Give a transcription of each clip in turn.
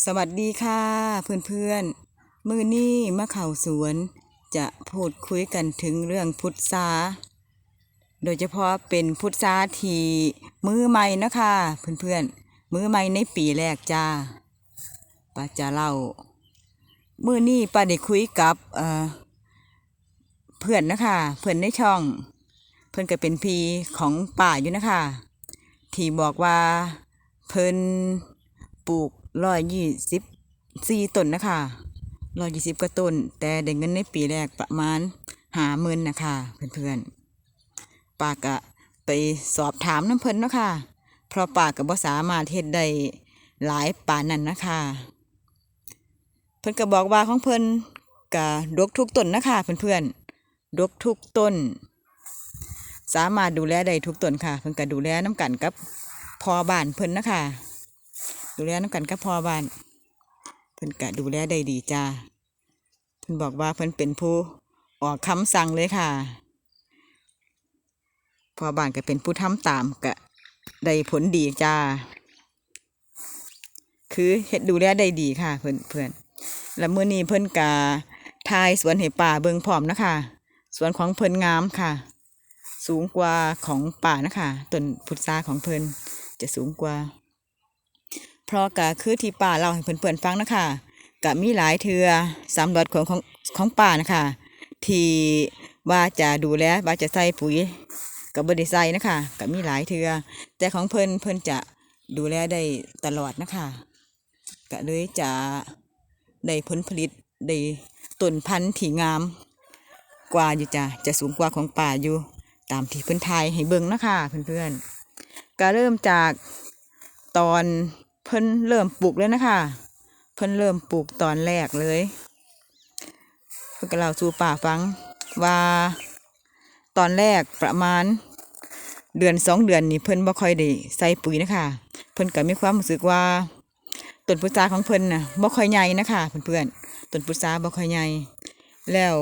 สวัสดีค่ะเพื่อนๆ มือนี้มาเข่าสวน จะพูดคุยกันถึงเรื่องพุทราโดยเฉพาะเป็นพุทราทีมือใหม่นะคะเพื่อนๆ มือใหม่ในปีแรกจ้าป้าจะเล่า มือนี้ป้าได้คุยกับเออเพื่อนนะคะเพื่อนในช่อง เพื่อนก็เป็นพีของป่าอยู่นะคะที่บอกว่าเพิ่นปลูก ร้อยยี่สิบสี่ต้นนะคะร้อยยี่สิบกว่าต้น แต่ได้เงินในปีแรกประมาณหาหมื่นนะคะเพื่อนๆปาก็ไปสอบถามน้ำเพิ่นเนาะค่ะ เพราะปาก็บ่สามารถเฮ็ดได้หลายป่านนั้นนะคะ เพิ่นก็บอกว่าของเพิ่นก็ดกทุกต้นนะคะเพื่อนๆดกทุกต้น สามารถดูแลได้ทุกต้นค่ะ เพิ่นก็ดูแลน้ำกันกับพอบ้านเพิ่นนะคะ ดูแลน้ำกันกับพอบ้านเพิ่นก็ดูแลได้ดีจ้าเพิ่นบอกว่าเพิ่นเป็นผู้ออกคำสั่งเลยค่ะพอบ้านก็เป็นผู้ทำตามก็ได้ผลดีจ้า คือเฮ็ดดูแลได้ดีค่ะเพิ่อนเพื่อนแล้วมื้อนี้เพิ่อนกาทายสวนให้ป่าเบิงพร้อมนะคะสวนของเพิ่อนงามค่ะ สูงกว่าของป่านะคะต้นพุทราของเพิ่อนจะสูงกว่า เพราะก็คือที่ป่าเราให้เพื่อนๆฟังนะคะก็มีหลายเทือสำหรับของของของป่านะคะที่ว่าจะดูแลว่าจะใส่ปุ๋ยกับบริใส่นะคะก็มีหลายเทือแต่ของเพิ่นเพิ่นจะดูแลได้ตลอดนะคะก็เลยจะได้ผลผลิตได้ต้นพันธุ์ที่งาม กว่าอยู่จ้ะจะสูงกว่าของป่าอยู่ ตามที่เพิ่นทายให้เบิ่งนะคะเพื่อนๆก็เริ่มจากตอน เพิ่นเริ่มปลูกเลยนะคะเพิ่นเริ่มปลูกตอนแรกเลย เพิ่นก็เล่าสู่ป่าฟังว่าตอนแรกประมาณเดือนสองเดือนนี่เพิ่นบ่ค่อยได้ใส่ปุ๋ยนะคะเพิ่นก็มีความรู้สึกว่าต้นพุทราของเพิ่นน่ะบ่ค่อยใหญ่นะคะเพื่อนๆต้นพุทราบ่ค่อยใหญ่แล้ว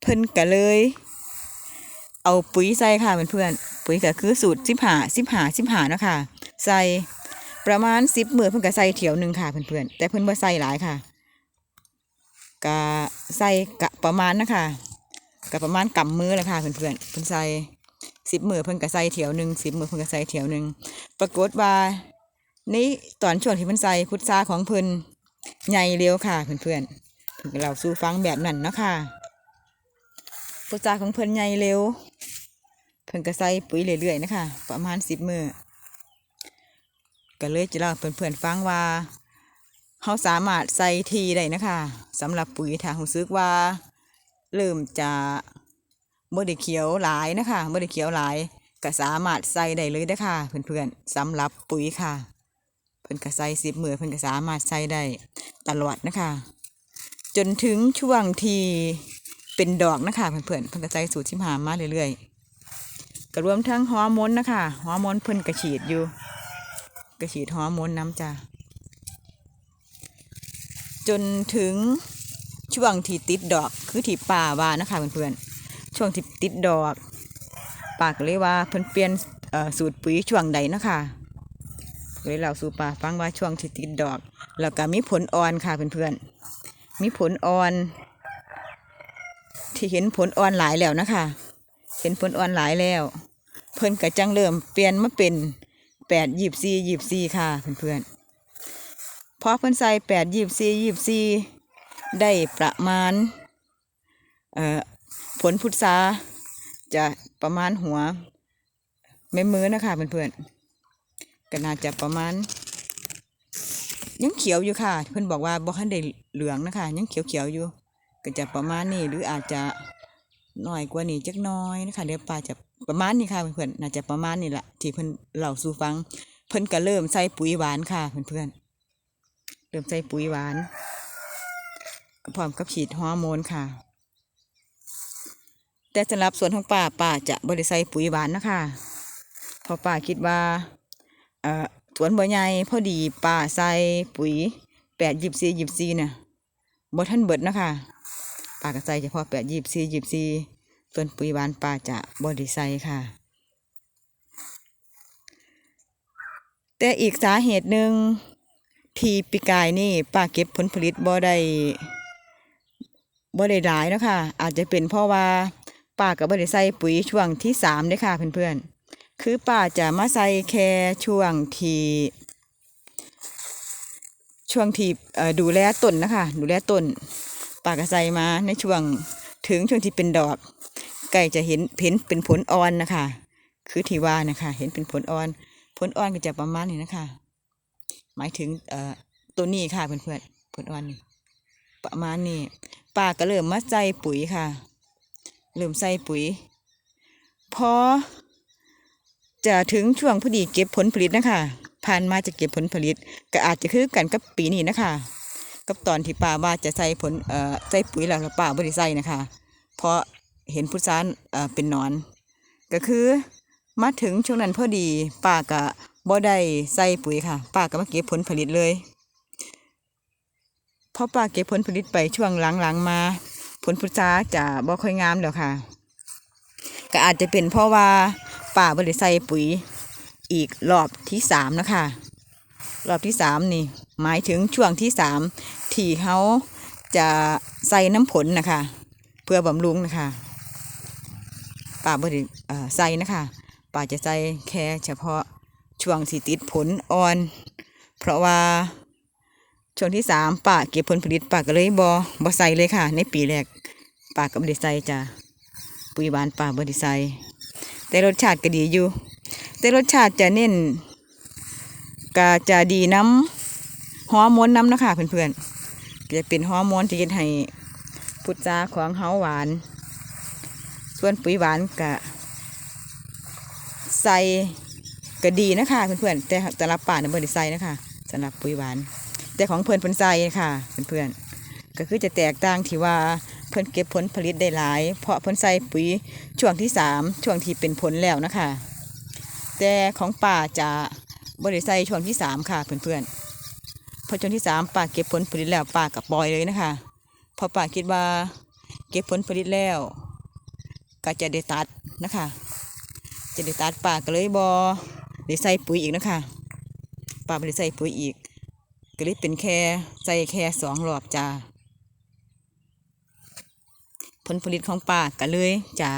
เพิ่นก็เลย เอาปุ๋ยใส่ค่ะเพื่อนๆปุ๋ยก็คือสูตรสิบหาสิบหาสิบหาเนาะคะใส่ ประมาณสิบมือเพิ่นก็ใส่เถียวหนึ่งค่ะเพื่อนๆแต่เพิ่นบ่ใส่หลายค่ะก็ใส่กะประมาณนะคะก็ประมาณกำมือแหละค่ะเพื่อนๆเพิ่นใส่สิบมือเพิ่นก็ใส่เถียวหนึ่งสิบมือเพิ่นก็ใส่เถียวหนึ่งปรากฏว่านี่ตอนช่วงที่เพิ่นใส่พุทราของเพิ่นใหญ่เร็วค่ะเพื่อนๆเพิ่นเล่าสู่ฟังแบบนั้นเนาะค่ะพุทราของเพิ่นใหญ่เร็วเพิ่นก็ใส่ปุ๋ยเรื่อยๆนะคะประมาณสิบมือ ก็เลยจะเล่าเพื่อนๆฟังว่าเขาสามารถใส่ทีได้นะคะสำหรับปุ๋ยถ้ารู้สึกว่าเริ่มจะบ่ได้เขียวหลายนะคะบ่ได้เขียวหลายก็สามารถใส่ได้เลยนะคะเพื่อนๆสำหรับปุ๋ยค่ะเพิ่นก็ใส่สิบมือเพิ่นก็สามารถใส่ได้ตลอดนะคะ จนถึงช่วงที่เป็นดอกนะคะเพื่อนๆเพิ่นก็ใส่สูตรชิมหามาเรื่อยๆก็รวมทั้งฮอร์โมนนะคะฮอร์โมนเพิ่นก็ฉีดอยู่ ก็ฉีดฮอร์โมนน้ำจ้ะจนถึงช่วงที่ติดดอกคือที่ป่าว่านะคะเพื่อนๆช่วงที่ติดดอกป่าก็เลยว่าเพิ่นเปลี่ยนสูตรปุ๋ยช่วงใดนะคะเลยเล่าสู่ป่าฟังว่าช่วงที่ติดดอก แล้วก็มีผลอ่อนค่ะเพื่อนๆมีผลอ่อน ที่เห็นผลอ่อนหลายแล้วนะคะ เห็นผลอ่อนหลายแล้ว เพิ่นก็จังเริ่มเปลี่ยนมาเป็น แปดยีบซียีบซีค่ะเพื่อนๆพอเพิ่อนใส่แปดยีบซียีบซีได้ประมาณเอ่อผลพุทราจะประมาณหัวแม่มือนะคะเพื่อนๆก็น่าจะประมาณ ยังเขียวอยู่ค่ะ เพิ่อนบอกว่าบ่ทันได้เหลืองนะคะ ยังเขียวๆอยู่ ก็จะประมาณนี้หรืออาจจะหน้อยกว่านี้จักน้อยนะคะเดี๋ยวป้าจะ ประมาณนี้ค่ะเพื่อนๆน่าจะประมาณนี้แหละที่เพิ่อนเล่าสู่ฟัง เพิ่อนก็เริ่มใส่ปุ๋ยหวานค่ะเพื่อนๆเริ่มใส่ปุ๋ยหวานพร้อมกับฉีดฮอร์โมนค่ะ แต่สำหรับสวนของป้าป้าจะบริใส่ปุ๋ยหวานนะคะเพราะป้าคิดว่าเอ่อสวนบ่ใหญ่พอดีป้าใส่ปุ๋ยแปดยิบสี่ยิบสี่เนี่ยบ่ท่านเบิดนะคะป้าก็ใส่เฉพาะแปดยิบสี่ยิบสี่ ส่วนปุ๋ยหวานป้าจะบริใส่ค่ะ แต่อีกสาเหตุหนึ่งทีปีกายนี่ป้าเก็บผลผลิตบ่ได้บ่ได้หลายเนาะค่ะ อาจจะเป็นเพราะว่าป้าก็บ่ได้ใส่ปุ๋ยช่วงที่สามเด้อค่ะเพื่อนๆคือป้าจะมาใส่แค่ช่วงที่ช่วงที่ดูแลต้นนะคะ ดูแลต้นป้าก็ใส่มาในช่วงถึงช่วงที่เป็นดอก ใกล้จะเห็นเห็นเป็นผลอ่อนนะคะ คือทีว่านะคะ เห็นเป็นผลอ่อน ผลอ่อนก็จะประมาณนี้นะคะ หมายถึงเอ่อตัวนี้ค่ะเพื่อนๆผลอ่อนนี่ประมาณนี้ป้าก็เริ่มมาใส่ปุ๋ยค่ะ เริ่มใส่ปุ๋ยพอจะถึงช่วงพอดีเก็บผลผลิตนะคะผ่านมาจะเก็บผลผลิต ก็อาจจะคือกันกับปีนี้นะคะ กับตอนที่ป้าว่าจะใส่ผลเอ่อใส่ปุ๋ยแล้วแล้วป้าบริใส่นะคะ เพราะ เห็นพุทรานเป็นนอน ก็คือมาถึงช่วงนั้นพอดีป้าก็บ่ได้ใส่ปุ๋ยค่ะป้าก็มาเก็บผลผลิตเลยพอป้าเก็บผลผลิตไปช่วงหลังๆมา ผลพุทราจะบ่ค่อยงามแล้วค่ะ ก็อาจจะเป็นเพราะว่าป้าบ่ได้ใส่ปุ๋ยอีกรอบที่สามนะคะรอบที่สามนี่หมายถึงช่วงที่สามที่เขาจะใส่น้ำผลนะคะ เพื่อบำรุงนะคะ ป่าบริใส่นะคะป่าจะใส่แค่เฉพาะช่วงที่ติดผลอ่อน เพราะว่าช่วงที่สามป่าเก็บผลผลิตป่าก็เลยบอบอใส่เลยค่ะ ในปีแรกป่าก็บริใส่จ้ะปุ๋ยหวานป่าบริใส่แต่รสชาติก็ดีอยู่ แต่รสชาติจะเน้นก็จะดีน้ำฮอร์โมนน้ำนะคะเพื่อนๆจะเป็นฮอร์โมนที่เฮ็ดให้พุทราของเฮาหวาน ส่วนปุ๋ยหวานก็ใส่ก็ดีนะคะเพื่อนๆแต่สำหรับป่าเนี่ยบริใส่นะคะสำหรับปุ๋ยหวาน แต่ของเพื่อนเพิ่นใส่ค่ะเพื่อนๆก็คือจะแตกต่างที่ว่าเพิ่นเก็บผลผลิตได้หลาย เพราะเพิ่นใส่ปุ๋ยช่วงที่สามช่วงที่เป็นผลแล้วนะคะ แต่ของป่าจะบริใส่ช่วงที่สามค่ะเพื่อนๆพอช่วงที่สามป่าเก็บผลผลิตแล้วป่ากับปล่อยเลยนะคะพราะป่าคิดว่าเก็บผลผลิตแล้ว ก็จะได้ตัดนะคะ จะได้ตัดป่าก็เลยบอได้ใส่ปุ๋ยอีกนะคะป่าไม่ได้ใส่ปุ๋ยอีก ก็เลยเป็นแค่ใส่แค่สองรอบจ้าผลผลิตของป่าก็เลยจะ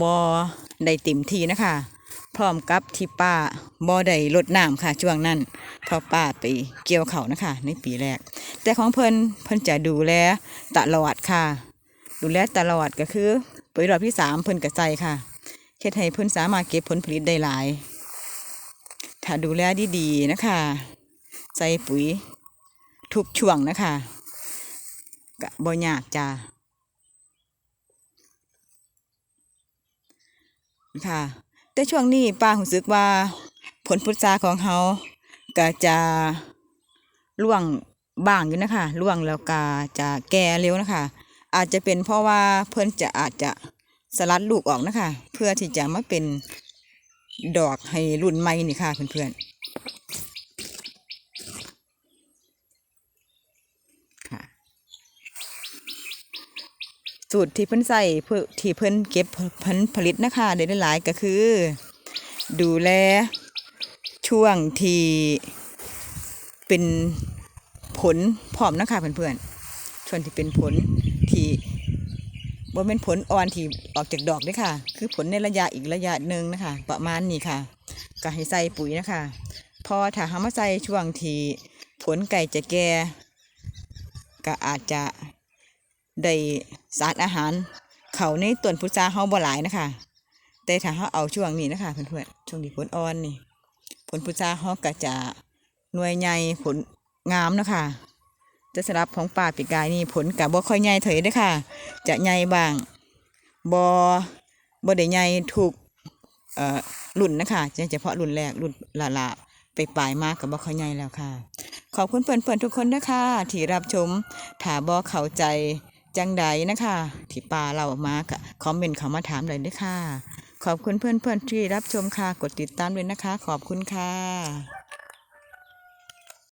บอได้เต็มทีนะคะ พร้อมกับที่ป้าบอได้ลดน้ำค่ะช่วงนั้นเพราป้าไปเกี่ยวเขานะคะ ในปีแรก แต่ของเพิ่นเพิ่นจะดูแลตลอดค่ะ ดูแลตลอดก็คือ ปุ๋ยรอบที่สามเพิ่นกระใส่ค่ะเฮ็ดให้เพิ่นสามารถเก็บผลผลิตได้หลาย ถ้าดูแลดีๆนะคะ ใส่ปุ๋ยทุกช่วงนะคะกะบ่ยากจ้าค่ะ แต่ช่วงนี้ป้ารู้สึกว่าผลพุทราของเขาก็จะร่วงบ้างอยู่นะคะร่วงแล้วก็จะแก่เร็วนะคะ อาจจะเป็นเพราะว่าเพื่อนจะอาจจะสลัดลูกออกนะคะ เพื่อที่จะมาเป็นดอกให้รุ่นใหม่นี่ค่ะ เพื่อนๆค่ะ สูตรที่เพิ่นใส่เพื่อที่เพิ่นเก็บผลผลิตนะคะได้หลายๆก็คือ ดูแลช่วงที่เป็นผลพร้อมนะคะเพื่อนๆช่วงที่เป็นผล ที่บ่เป็นผลอ่อนที่ออกจากดอกเด้วยค่ะ คือผลในระยะอีกระยะหนึ่งนะคะ ประมาณนี้ค่ะก็ให้ใส่ปุ๋ยนะคะ พอถ้าหามาใส่ช่วงที่ผลไก่จะแก่ก็อาจจะได้สารอาหาร เขาในต้นพุทราเฮาบ่หลายนะคะ แต่ถ้าเฮาเอาช่วงนี้นะคะเพื่อนๆช่วงที่ผลอ่อนนี่ ผลพุทราเฮาก็จะหน่วยใหญ่ผลงามนะคะ จะสำรับของป่าปีกายนี่ผลกับบ่ค่อยใหญ่เถยด้อค่ะ จะใหญ่บางบ่บ่ได้ใหญ่ถูกเอ่อรุ่นนะคะจะเฉพาะรุ่นแรกรุ่นละละไปปลายมากกับบ่ค่อยใหญ่แล้วค่ะ ขอบคุณเพื่อนๆทุกคนนะคะที่รับชมถ้าบ่เข้าใจจังใดนะคะที่ป่าเราออกมาก็คอมเมนต์เข้ามาถามเลยด้วยค่ะ ขอบคุณเพื่อนๆที่รับชมค่ะกดติดตามด้วยนะคะ ขอบคุณค่ะ